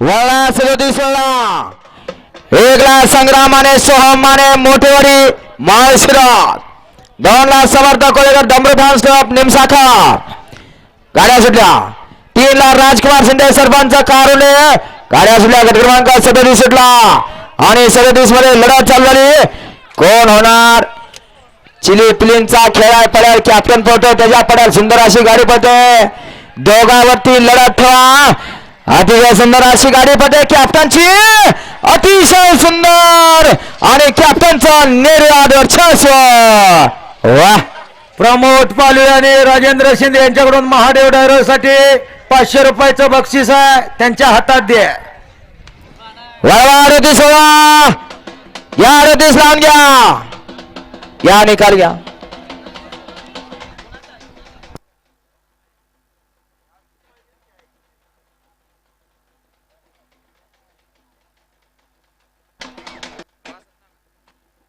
वळला सदोतीस वळला एकला संग्रामाने सोहमाने मोठेवाडी माळशिरात. दोनला समर्थ कोळेकर डंबर स्टॉप निमसाखा गाड्या सुटल्या. तीनला राजकुमार शिंदे सरपंच कारुले. गाड्या सुटल्या गट क्रमांक सदतीस सुटला. आणि सदतीसमध्ये लढत चालू झाली. कोण होणार? चिली पिलींचा खेळाय पडेल कॅप्टन पोहतो त्याच्या पडेल सुंदर अशी गाडी पडते दोघावरती लढत ठेवा. अतिशय सुंदर अशी गाडी पडते. कॅप्टनची अतिशय सुंदर आणि कॅप्टनचं निर्याद वर्चस्व वा. प्रमोद पालवे आणि राजेंद्र शिंदे यांच्याकडून महादेव डायव्हरसाठी पाचशे रुपयाचं बक्षीस आहे. त्यांच्या हातात दे. रतीस या रतीस लावून घ्या. या निकाल घ्या.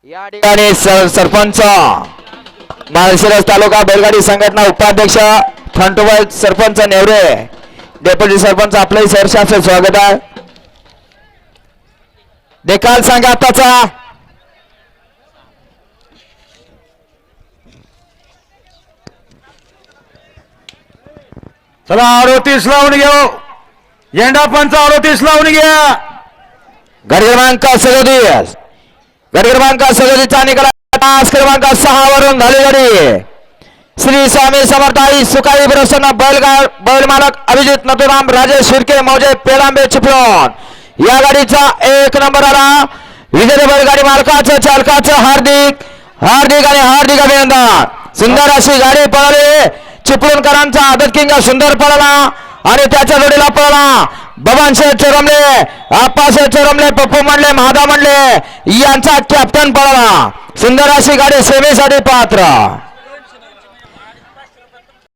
या ठिकाणी सर- सरपंच माळशिरस तालुका बैलगाडी संघटना उपाध्यक्ष फ्रंटोबाई सरपंच नेवरे डेप्युटी सरपंच आपलंही सहर्षाचं स्वागत आहे. निकाल सांगा आताचा. चला अडोतीस लावून घेऊ. झेंडा पंच अडोतीस लावून घ्या. गट क्रमांक सदोतीस. गट क्रमांक सदोतीसचा निकाल तास क्रमांक सहा वरून झाली गाडी श्री स्वामी समर्थाई सुखाई प्रसन्न बैलगाड बैल मालक अभिजित नथुराम राजेश शिर्के मौजे पेलांबे चिपळूण. या गाडीचा एक नंबर आला. विजय बैलगाडी मालकाचं चालकाचं हार्दिक हार्दिक आणि हार्दिक अभिनंदन. सुंदर अशी गाडी पळाली. चिपळूणकरांचा आदत किंग सुंदर पळाला आणि त्याच्या जोडीला पळाला. बबन शेठ चोरमले आप्पाशेठ चोरमले पप्पू म्हणले महादा म्हणले यांचा कॅप्टन पळाला सुंदर अशी गाडी सेवेसाठी पात्र.